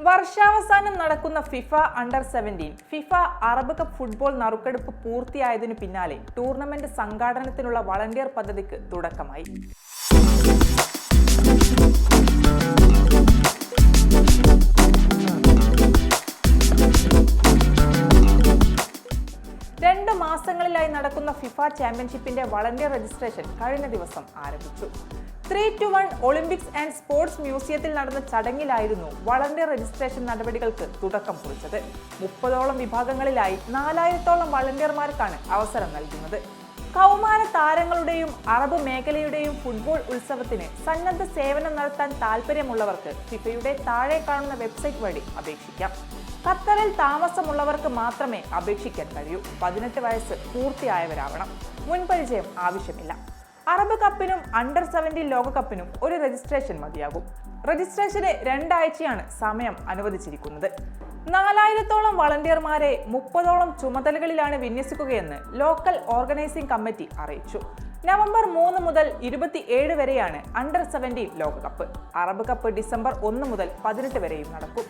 വർഷാവസാനം നടക്കുന്ന FIFA under seventeen FIFA Arab cup football നറുക്കെടുപ്പ് പൂർത്തിയായതിനു പിന്നാലെ ടൂർണമെന്റ് സംഘാടനത്തിനുള്ള വളണ്ടിയർ പദ്ധതിക്ക് തുടക്കമായി. രണ്ട് മാസങ്ങളിലായി നടക്കുന്ന ഫിഫ ചാമ്പ്യൻഷിപ്പിന്റെ വളണ്ടിയർ രജിസ്ട്രേഷൻ കഴിഞ്ഞ ദിവസം ആരംഭിച്ചു. Three two one Olympics and sports മ്യൂസിയത്തിൽ നടന്ന ചടങ്ങിലായിരുന്നു വളണ്ടിയർ രജിസ്ട്രേഷൻ നടപടികൾക്ക് തുടക്കം കുറിച്ചത്. മുപ്പതോളം വിഭാഗങ്ങളിലായി നാലായിരത്തോളം വളണ്ടിയർമാർക്കാണ് അവസരം നൽകുന്നത്. കൗമാര താരങ്ങളുടെയും അറബ് മേഖലയുടെയും ഫുട്ബോൾ ഉത്സവത്തിന് സന്നദ്ധ സേവനം നടത്താൻ താല്പര്യമുള്ളവർക്ക് ഫിഫയുടെ താഴെ കാണുന്ന വെബ്സൈറ്റ് വഴി അപേക്ഷിക്കാം. ഖത്തറിൽ താമസമുള്ളവർക്ക് മാത്രമേ അപേക്ഷിക്കാൻ കഴിയൂ. പതിനെട്ട് വയസ്സ് പൂർത്തിയായവരാവണം. മുൻപരിചയം ആവശ്യമില്ല. അറബ് കപ്പിനും അണ്ടർ സെവന്റീൻ ലോകകപ്പിനും ഒരു രജിസ്ട്രേഷൻ മതിയാകും. രജിസ്ട്രേഷന് രണ്ടാഴ്ചയാണ് സമയം അനുവദിച്ചിരിക്കുന്നത്. നാലായിരത്തോളം വളണ്ടിയർമാരെ മുപ്പതോളം ചുമതലകളിലാണ് വിന്യസിക്കുകയെന്ന് ലോക്കൽ ഓർഗനൈസിംഗ് കമ്മിറ്റി അറിയിച്ചു. നവംബർ മൂന്ന് മുതൽ ഇരുപത്തിയേഴ് വരെയാണ് അണ്ടർ സെവന്റീൻ ലോകകപ്പ് അറബ് കപ്പ് ഡിസംബർ ഒന്ന് മുതൽ പതിനെട്ട് വരെയും നടക്കും.